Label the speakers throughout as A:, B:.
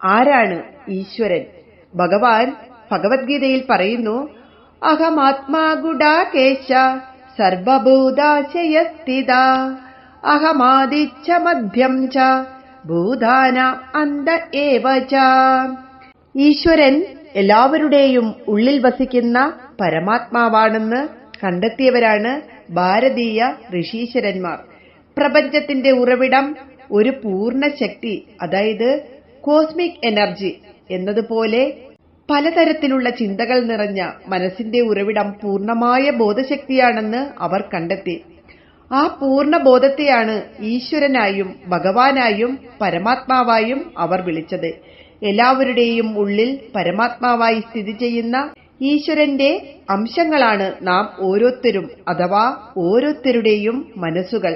A: ആരാണ് ഈശ്വരൻ? ഭഗവാൻ ഭഗവത്ഗീതയിൽ പറയുന്നു അഹമാത്മാ ഗുഡാകേശ സർവഭൂതാശയസ്ഥിത അഹമാദിച്ച മധ്യം ച ഭൂതാന അന്ത ഏവ ഈശ്വരൻ എല്ലാവരുടെയും ഉള്ളിൽ വസിക്കുന്ന പരമാത്മാവാണെന്ന് കണ്ടെത്തിയവരാണ് ഭാരതീയ ഋഷീശ്വരന്മാർ. പ്രപഞ്ചത്തിന്റെ ഉറവിടം ഒരു പൂർണ ശക്തി അതായത് കോസ്മിക് എനർജി എന്നതുപോലെ പലതരത്തിലുള്ള ചിന്തകൾ നിറഞ്ഞ മനസ്സിന്റെ ഉറവിടം പൂർണമായ ബോധശക്തിയാണെന്ന് അവർ കണ്ടെത്തി. ആ പൂർണ ബോധത്തെയാണ് ഈശ്വരനായും ഭഗവാനായും പരമാത്മാവായും അവർ വിളിച്ചത്. എല്ലാവരുടെയും ഉള്ളിൽ പരമാത്മാവായി സ്ഥിതി ചെയ്യുന്ന ഈശ്വരന്റെ അംശങ്ങളാണ് നാം ഓരോരുത്തരും അഥവാ ഓരോരുത്തരുടെയും മനസ്സുകൾ.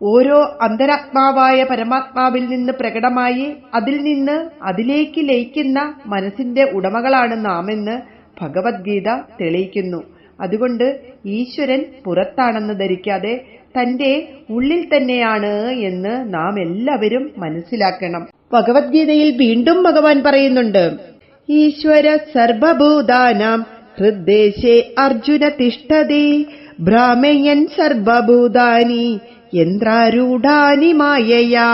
A: ഓരോ അന്തരാത്മാവായ പരമാത്മാവിൽ നിന്ന് പ്രകടമായി അതിൽ നിന്ന് അതിലേക്ക് ലയിക്കുന്ന മനസ്സിന്റെ ഉടമകളാണ് നാമെന്ന് ഭഗവത്ഗീത തെളിയിക്കുന്നു. അതുകൊണ്ട് ഈശ്വരൻ പുറത്താണെന്ന് ധരിക്കാതെ തന്റെ ഉള്ളിൽ തന്നെയാണ് എന്ന് നാം എല്ലാവരും മനസ്സിലാക്കണം. ഭഗവത്ഗീതയിൽ വീണ്ടും ഭഗവാൻ പറയുന്നുണ്ട് ഈശ്വര സർവഭൂതാനാം ഹൃദ്ദേശേ അർജുന തിഷ്ഠതി ഭ്രാമയൻ സർവഭൂതാനി യന്ത്രാരൂഢാനി മായയാ.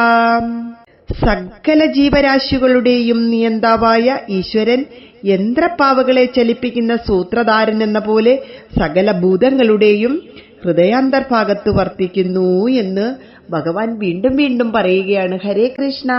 A: സകല ജീവരാശികളുടെയും നിയന്താവായ ഈശ്വരൻ യന്ത്രപ്പാവകളെ ചലിപ്പിക്കുന്ന സൂത്രധാരൻ എന്ന പോലെ സകല ഭൂതങ്ങളുടെയും ഹൃദയാന്തർഭാഗത്ത് വർത്തിക്കുന്നു എന്ന് ഭഗവാൻ വീണ്ടും വീണ്ടും പറയുകയാണ്. ഹരേ കൃഷ്ണ.